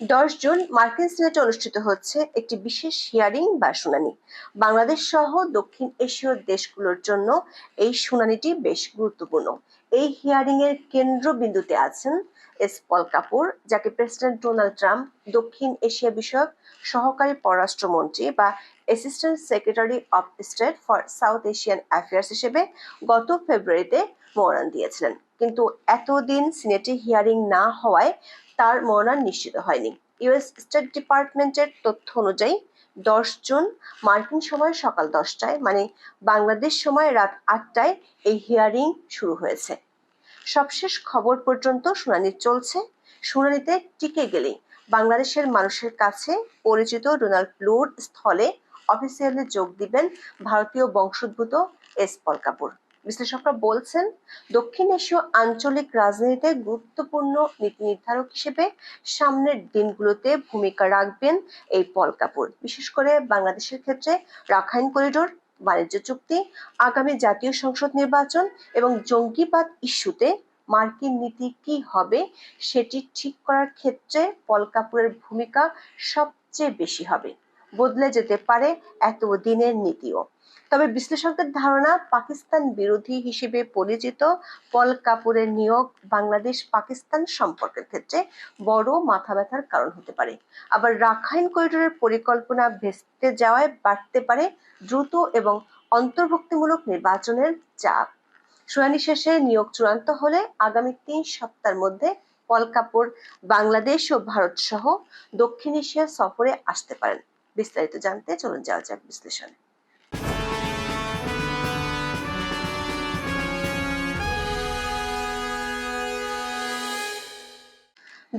দশ জুন মার্কিন সিনেটে অনুষ্ঠিত হচ্ছে একটি বিশেষ হিয়ারিং বা শুনানি। বাংলাদেশ সহ দক্ষিণ এশীয় দেশগুলোর জন্য এই শুনানিটি বেশ গুরুত্বপূর্ণ। এই হিয়ারিং এর কেন্দ্রবিন্দুতে আছেন এস পল কাপুর, যাকে প্রেসিডেন্ট ডোনাল্ড ট্রাম্প, দক্ষিণ এশিয়া বিষয়ক সহকারী পররাষ্ট্রমন্ত্রী বা assistant secretary of state for South Asian affairs হিসেবে গত ফেব্রুয়ারিতে মনোনয়ন দিয়েছিলেন। কিন্তু এতদিন সিনেটে হিয়ারিং না হওয়ায় তার মনোনয়ন নিশ্চিত হয়নি। ইউএস স্টেট ডিপার্টমেন্টের তথ্য অনুযায়ী দশ জুন মার্কিন সময় সকাল দশটায় মানে বাংলাদেশ সময় রাত আটটায় এই হিয়ারিং শুরু হয়েছে। সবশেষ খবর পর্যন্ত শুনানি চলছে। শুনানিতে টিকে গেলেই বাংলাদেশের মানুষের কাছে পরিচিত ডোনাল্ড প্লুর স্থলে অফিসিয়ালি যোগ দিবেন ভারতীয় বংশোদ্ভূত এস পল কাপুর। বিশ্লেষকরা বলছেন, দক্ষিণ এশীয় আঞ্চলিক রাজনীতিতে গুরুত্বপূর্ণ নীতি নির্ধারক হিসেবে সামনের দিনগুলোতে ভূমিকা রাখবেন এই পল কাপুর। বিশেষ করে বাংলাদেশের ক্ষেত্রে রাখাইন করিডোর, বাণিজ্য চুক্তি, আগামী জাতীয় সংসদ নির্বাচন এবং জঙ্গিবাদ ইস্যুতে মার্কিন নীতি কি হবে সেটি ঠিক করার ক্ষেত্রে পল কাপুরের ভূমিকা সবচেয়ে বেশি হবে। বদলে যেতে পারে এত দিনের নীতিও। তবে বিশ্লেষকদের ধারণা, পাকিস্তান বিরোধী হিসেবে পরিচিত পল কাপুরের নিয়োগ বাংলাদেশ পাকিস্তান সম্পর্কের ক্ষেত্রে বড় মাথা ব্যথার কারণ হতে পারে। আবার রাখাইন করিডোরের পরিকল্পনা ভেস্তে যাওয়ায় বাড়তে পারে দ্রুত এবং অন্তর্ভুক্তিমূলক নির্বাচনের চাপ। শুনানি শেষে নিয়োগ চূড়ান্ত হলে আগামী তিন সপ্তাহের মধ্যে পল কাপুর বাংলাদেশ ও ভারত সহ দক্ষিণ এশিয়া সফরে আসতে পারেন। বিস্তারিত জানতে চলুন যাওয়া যাক বিশ্লেষণে।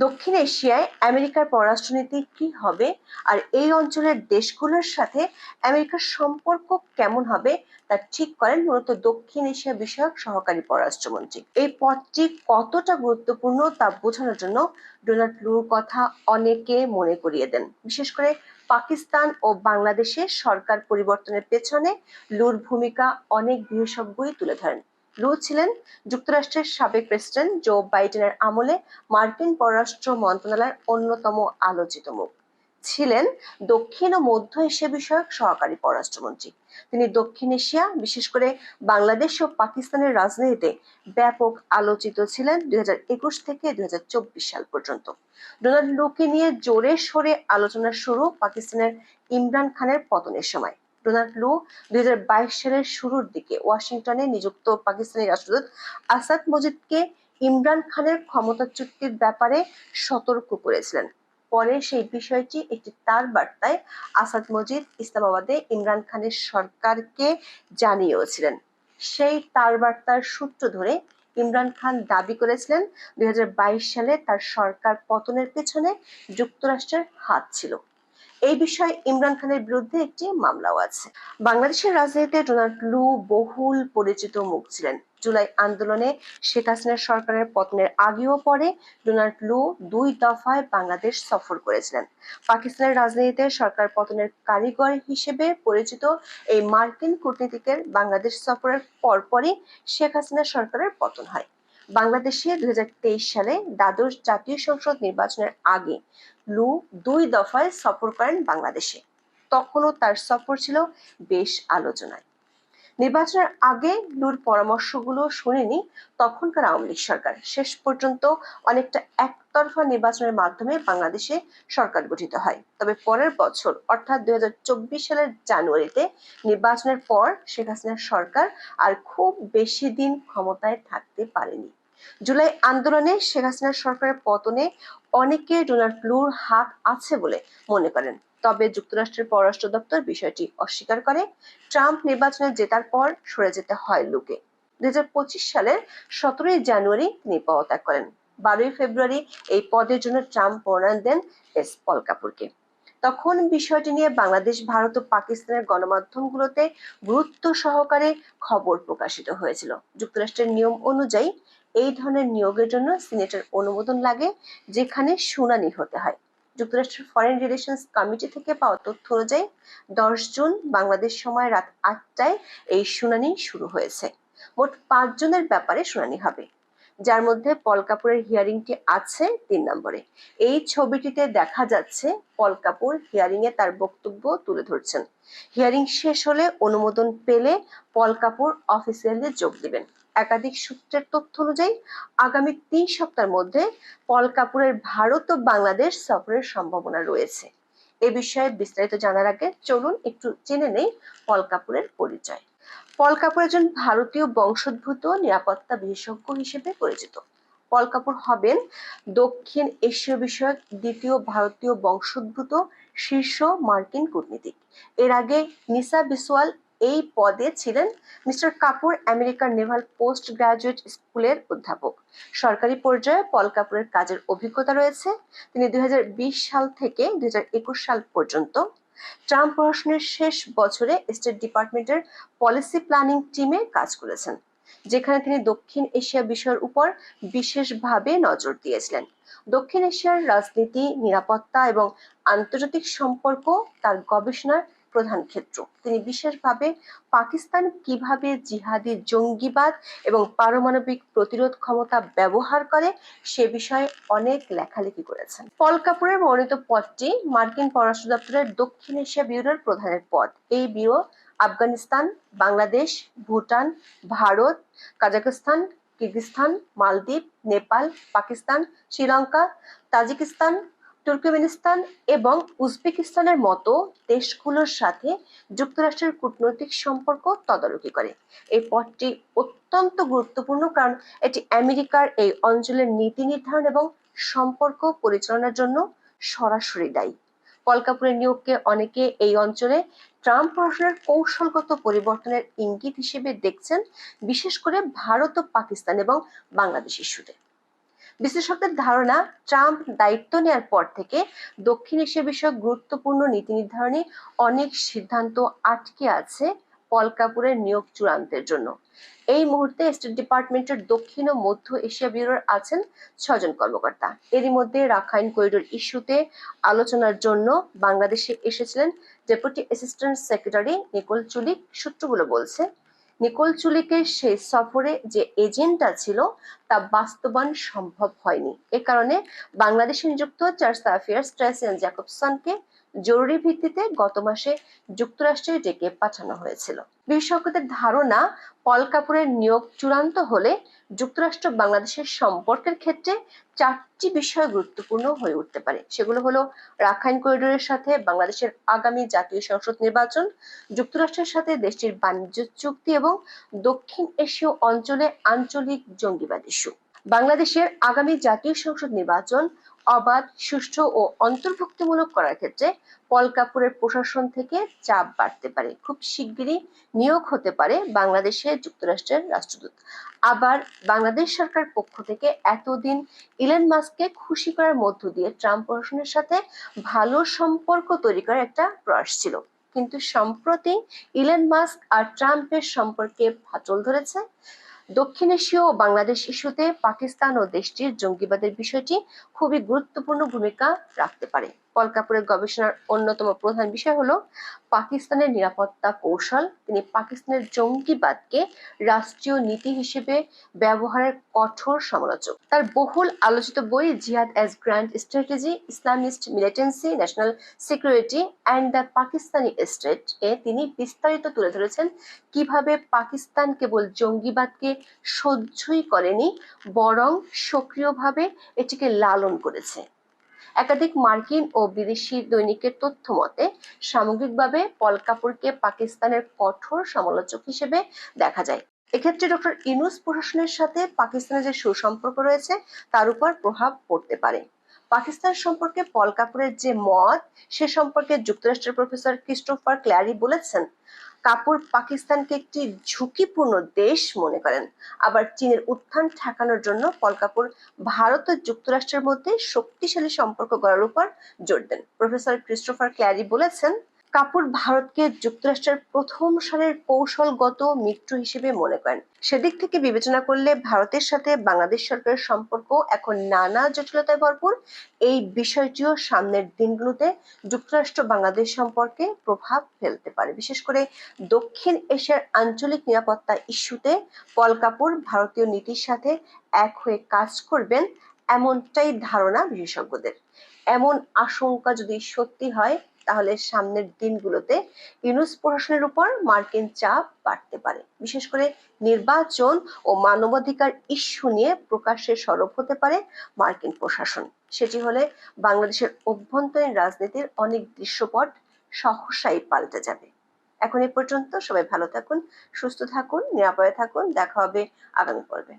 দক্ষিণ এশিয়ায় আমেরিকার পররাষ্ট্রনীতি কি হবে আর এই অঞ্চলের দেশগুলোর সাথে আমেরিকার সম্পর্ক কেমন হবে তা ঠিক করেন মূলত দক্ষিণ এশিয়া বিষয়ক সহকারী পররাষ্ট্রমন্ত্রী। এই পদটি কতটা গুরুত্বপূর্ণ তা বোঝানোর জন্য ডোনাল্ড লুর কথা অনেকে মনে করিয়ে দেন। বিশেষ করে পাকিস্তান ও বাংলাদেশে সরকার পরিবর্তনের পেছনে লুর ভূমিকা অনেক বিশেষজ্ঞই তুলে ধরেন। লু ছিলেন যুক্তরাষ্ট্রের সাবেক প্রেসিডেন্ট জো বাইডেনের আমলে মার্কিন পররাষ্ট্র মন্ত্রণালয়ের অন্যতম আলোচিত মুখ। ছিলেন দক্ষিণ ও মধ্য এশিয়া বিষয়ক সহকারী পররাষ্ট্রমন্ত্রী। তিনি দক্ষিণ এশিয়া, বিশেষ করে বাংলাদেশ ও পাকিস্তানের রাজনীতিতে ব্যাপক আলোচিত ছিলেন দুই থেকে দুই সাল পর্যন্ত। ডোনাল্ড লুকে নিয়ে জোরে সোরে আলোচনা শুরু পাকিস্তানের ইমরান খানের পতনের সময়। ডোনাল্ড লু দুই হাজার বাইশ সালের শুরুর দিকে ওয়াশিংটনে নিযুক্ত পাকিস্তানি রাষ্ট্রদূত আসাদ মজিদকে ইমরান খানের ক্ষমতা চুক্তির ব্যাপারে সতর্ক করেছিলেন। পরে সেই বিষয়টি একটি তার বার্তায় আসাদ মজিদ ইসলামাবাদে ইমরান খানের সরকারকে জানিয়েছিলেন। সেই তার বার্তার সূত্র ধরে ইমরান খান দাবি করেছিলেন, দুই হাজার বাইশ সালে তার সরকার পতনের পেছনে যুক্তরাষ্ট্রের হাত ছিল। এই বিষয়ে ইমরান খানের বিরুদ্ধে একটি মামলাও আছে। বাংলাদেশের রাজনীতিতে ডোনাল্ড লু বহুল পরিচিত মুখ ছিলেন। জুলাই আন্দোলনে শেখ হাসিনার সরকারের পতনের আগেও পরে ডোনাল্ড লু দুই দফায় বাংলাদেশ সফর করেছিলেন। পাকিস্তানের রাজনীতিতে সরকার পতনের কারিগর হিসেবে পরিচিত এই মার্কিন কূটনীতিকের বাংলাদেশ সফরের পরপরই শেখ হাসিনা সরকারের পতন হয়। বাংলাদেশে দুই হাজার তেইশ সালে দ্বাদশ জাতীয় সংসদ নির্বাচনের আগে লু দুই দফায় সফর করেন বাংলাদেশে। তখনও তার সফর ছিল বেশ আলোচনায়। নির্বাচনের আগে লুর পরামর্শগুলো শুনেনি, তখনকার আওয়ামী লীগ সরকার। শেষ পর্যন্ত অনেকটা একতরফা নির্বাচনের মাধ্যমে বাংলাদেশে সরকার গঠিত হয়। তবে পরের বছর, অর্থাৎ দুই সালের জানুয়ারিতে নির্বাচনের পর শেখ হাসিনার সরকার আর খুব বেশি দিন ক্ষমতায় থাকতে পারেনি। জুলাই আন্দোলনে শেখ হাসিনার সরকারের পতনে অনেকে ডোনাল্ড লুর হাত আছে বলে মনে করেন। তবে যুক্তরাষ্ট্রের পররাষ্ট্র দপ্তর বিষয়টি অস্বীকার করে, ট্রাম্প নির্বাচনে জেতার পর সরে যেতে হয় লুকে। দুই সালের সতেরোই জানুয়ারি তিনি পদত্যাগ করেন। বারোই ফেব্রুয়ারি এই পদের জন্য ট্রাম্প মনোনয়ন দেন এস পল কাপুরকে। তখন বিষয়টি নিয়ে বাংলাদেশ, ভারত ও পাকিস্তানের গণমাধ্যমগুলোতে গুরুত্ব সহকারে খবর প্রকাশিত হয়েছিল। যুক্তরাষ্ট্রের নিয়ম অনুযায়ী এই ধরনের নিয়োগের জন্য সিনেটের অনুমোদন লাগে, যেখানে শুনানি হতে হয়। যুক্তরাষ্ট্রের ফরেন রিলেশনস কমিটি থেকে পাওয়া তথ্য অনুযায়ী দশ জুন বাংলাদেশ সময় রাত আটটায় এই শুনানি শুরু হয়েছে। মোট পাঁচ জনের ব্যাপারে শুনানি হবে। যার মধ্যে পল কাপুরের হিয়ারিংটি আছে তিন নম্বরে। এই ছবিটিতে দেখা যাচ্ছে পল কাপুর হিয়ারিং এ তার বক্তব্য তুলে ধরছেন। হিয়ারিং শেষ হলে অনুমোদন পেলে পল কাপুর অফিসিয়ালি যোগ দিবেন। একাধিক সূত্রের তথ্য অনুযায়ী আগামী তিন সপ্তাহের মধ্যে পল কাপুরের ভারত ও বাংলাদেশ সফরের সম্ভাবনা রয়েছে। এ বিষয়ে বিস্তারিত জানার আগে চলুন একটু জেনে নেই পল কাপুরের পরিচয়। পল কাপুর একজন ভারতীয় বংশোদ্ভূত নিরাপত্তা বিশেষজ্ঞ হিসেবে পরিচিত। পল কাপুর হবেন দক্ষিণ এশীয় বিষয়ক দ্বিতীয় ভারতীয় বংশোদ্ভূত শীর্ষ মার্কিন কূটনীতিক। এর আগে নিসা বিসওয়াল এই পদে ছিলেন মিস্টার কাপুর, আমেরিকার নেভাল পোস্ট গ্রাজুয়েট স্কুলের অধ্যাপক। সরকারি পর্যায়ে পল কাপুরের কাজের অভিজ্ঞতা রয়েছে। তিনি দুই সাল থেকে দুই সাল পর্যন্ত ট্রাম্প প্রশাসনের শেষ বছরে স্টেট ডিপার্টমেন্টের পলিসি প্ল্যানিং টিমে কাজ করেছেন, যেখানে তিনি দক্ষিণ এশিয়া বিষয়ের উপর বিশেষভাবে নজর দিয়েছিলেন। দক্ষিণ এশিয়ার রাজনীতি, নিরাপত্তা এবং আন্তর্জাতিক সম্পর্ক, তার গবেষণার প্রধান ক্ষেত্র। তিনি বিশেষভাবে পাকিস্তান কীভাবে জিহাদি জঙ্গিবাদ এবং পারমাণবিক প্রতিরোধ ক্ষমতা ব্যবহার করে সে বিষয়ে অনেক লেখালেখি করেছেন। পল কাপুরের মনোনীত পদটি মার্কিন পররাষ্ট্র দপ্তরের দক্ষিণ এশিয়া ব্যুরোর প্রধানের পদ। এই bureau Afghanistan, Bangladesh, Bhutan, Bharat, Kazakhstan Kyrgyzstan মালদ্বীপ, নেপাল, পাকিস্তান, শ্রীলঙ্কা, তাজিকিস্তান তুর্কমেনিস্তান এবং উজবেকিস্তানের মতো দেশগুলোর সাথে যুক্তরাষ্ট্রের কূটনৈতিক সম্পর্ক তদারকি করে। এই পথটি অত্যন্ত গুরুত্বপূর্ণ কারণ এটি আমেরিকার এই অঞ্চলের নীতি নির্ধারণ এবং সম্পর্ক পরিচালনার জন্য সরাসরি দায়ী। পল কাপুরের নিয়োগকে অনেকে এই অঞ্চলে ট্রাম্প প্রশাসনের কৌশলগত পরিবর্তনের ইঙ্গিত হিসেবে দেখছেন, বিশেষ করে ভারত ও পাকিস্তান এবং বাংলাদেশ ইস্যুতে। বিশ্লেষকদের ধারণা, ট্রাম্প দায়িত্ব নেয়ার পর থেকে দক্ষিণ এশিয়া বিষয়ক গুরুত্বপূর্ণ নীতি নির্ধারণী অনেক সিদ্ধান্ত আটকে আছে পল কাপুরের নিয়োগ চূড়ান্তের জন্য। এই মুহূর্তে স্টেট ডিপার্টমেন্টের দক্ষিণ ও মধ্য এশিয়া ব্যুরোর আছেন ছজন কর্মকর্তা। এরই মধ্যে রাখাইন করিডোর ইস্যুতে আলোচনার জন্য বাংলাদেশে এসেছিলেন deputy assistant secretary Nicole Chulick সূত্রগুলো বলছে। নিকোল চুলিকের সেই সফরে যে এজেন্ডা ছিল, তা বাস্তবায়ন সম্ভব হয়নি। এ কারণে বাংলাদেশে নিযুক্ত চার্চ অ্যাফেয়ার্স ট্রেসিয়ান জ্যাকবসনকে জরুরি ভিত্তিতে গত মাসে যুক্তরাষ্ট্রে ডেকে পাঠানো হয়েছিল। বিশেষজ্ঞদের ধারণা, পল কাপুরের নিয়োগ চূড়ান্ত হলে যুক্তরাষ্ট্র বাংলাদেশের সম্পর্কের ক্ষেত্রে চারটি বিষয় গুরুত্বপূর্ণ হয়ে উঠতে পারে। সেগুলো হলো রাখাইন করিডোরের সাথে বাংলাদেশের আগামী জাতীয় সংসদ নির্বাচন, যুক্তরাষ্ট্রের সাথে দেশটির বাণিজ্য চুক্তি এবং দক্ষিণ এশীয় অঞ্চলে আঞ্চলিক জঙ্গিবাদ ইস্যু। বাংলাদেশের আগামী জাতীয় সংসদ নির্বাচন অবাধ, সুষ্ঠু ও অন্তর্ভুক্তিমূলক করার ক্ষেত্রে পল কাপুরের প্রশাসন থেকে চাপ বাড়তে পারে। খুব শিগগিরই নিয়োগ হতে পারে বাংলাদেশে যুক্তরাষ্ট্রের রাষ্ট্রদূত। আবার বাংলাদেশ সরকার পক্ষ থেকে এতদিন ইলেন মাস্ককে খুশি করার মধ্য দিয়ে ট্রাম্প প্রশাসনের সাথে ভালো সম্পর্ক তৈরি করার একটা প্রয়াস ছিল। কিন্তু সম্প্রতি ইলেন মাস্ক আর ট্রাম্পের সম্পর্কে ফাটল ধরেছে। দক্ষিণ এশীয় ও বাংলাদেশ ইস্যুতে পাকিস্তান ও দেশটির জঙ্গিবাদের বিষয়টি খুবই গুরুত্বপূর্ণ ভূমিকা রাখতে পারে। পল কাপুরের গবেষণার অন্যতম প্রধান বিষয় হলো পাকিস্তানের নিরাপত্তা কৌশল। তিনি পাকিস্তানের জঙ্গিবাদকে রাষ্ট্রীয় নীতি হিসেবে ব্যবহারের কঠোর সমালোচক। তার বহুল আলোচিত বই jihad as grand strategy, Islamist militancy, national security and the Pakistani state এ তিনি বিস্তারিত তুলে ধরেছেন কীভাবে পাকিস্তান কেবল জঙ্গিবাদকে সহ্যই করেনি, বরং সক্রিয়ভাবে এটিকে লালন করেছে। একাধিক মার্কিন ও বিদেশি দৈনিকের তথ্য মতে, সামগ্রিকভাবে পল কাপুরকে পাকিস্তানের কঠোর সমালোচক হিসেবে দেখা যায়। এক্ষেত্রে ডক্টর ইনুস প্রশাসনের সাথে পাকিস্তানের যে সুসম্পর্ক রয়েছে, তার উপর প্রভাব পড়তে পারে। পাকিস্তান সম্পর্কে পল কাপুরের যে মত, সে সম্পর্কে যুক্তরাষ্ট্রের প্রফেসর ক্রিস্টোফার ক্ল্যারি বলেছেন কাপুর পাকিস্তানকে একটি ঝুঁকিপূর্ণ দেশ মনে করেন। আবার চীনের উত্থান ঠেকানোর জন্য পল কাপুর ভারত ও যুক্তরাষ্ট্রের মধ্যে শক্তিশালী সম্পর্ক গড়ার উপর জোর দেন। প্রফেসর ক্রিস্টোফার ক্যারি বলেছেন কাপুর ভারতকে যুক্তরাষ্ট্রের প্রথম সারের কৌশলগত মিত্র হিসেবে মনে করেন। সেদিক থেকে বিবেচনা করলে ভারতের সাথে বাংলাদেশ সরকারের সম্পর্ক এখন নানা জটিলতায় ভরপুর। এই বিষয়টিও সামনের দিনগুলোতে যুক্তরাষ্ট্র বাংলাদেশ সম্পর্কে প্রভাব ফেলতে পারে। বিশেষ করে দক্ষিণ এশিয়ার আঞ্চলিক নিরাপত্তা ইস্যুতে পল কাপুর ভারতীয় নীতির সাথে এক হয়ে কাজ করবেন এমনটাই ধারণা বিশেষজ্ঞদের। এমন আশঙ্কা যদি সত্যি হয় তাহলে সামনের দিনগুলোতে ইউনুস প্রশাসনের উপর মার্কিন চাপ বাড়তে পারে। বিশেষ করে নির্বাচন ও মানবাধিকার ইস্যু নিয়ে প্রকাশ্যে সরব হতে পারে মার্কিন প্রশাসন। সেটি হলে বাংলাদেশের অভ্যন্তরীণ রাজনীতির অনেক দৃশ্যপট সহসাই পাল্টে যাবে। এখন এ পর্যন্ত সবাই ভালো থাকুন, সুস্থ থাকুন, নিরাপদে থাকুন। দেখা হবে আগামী পর্বে।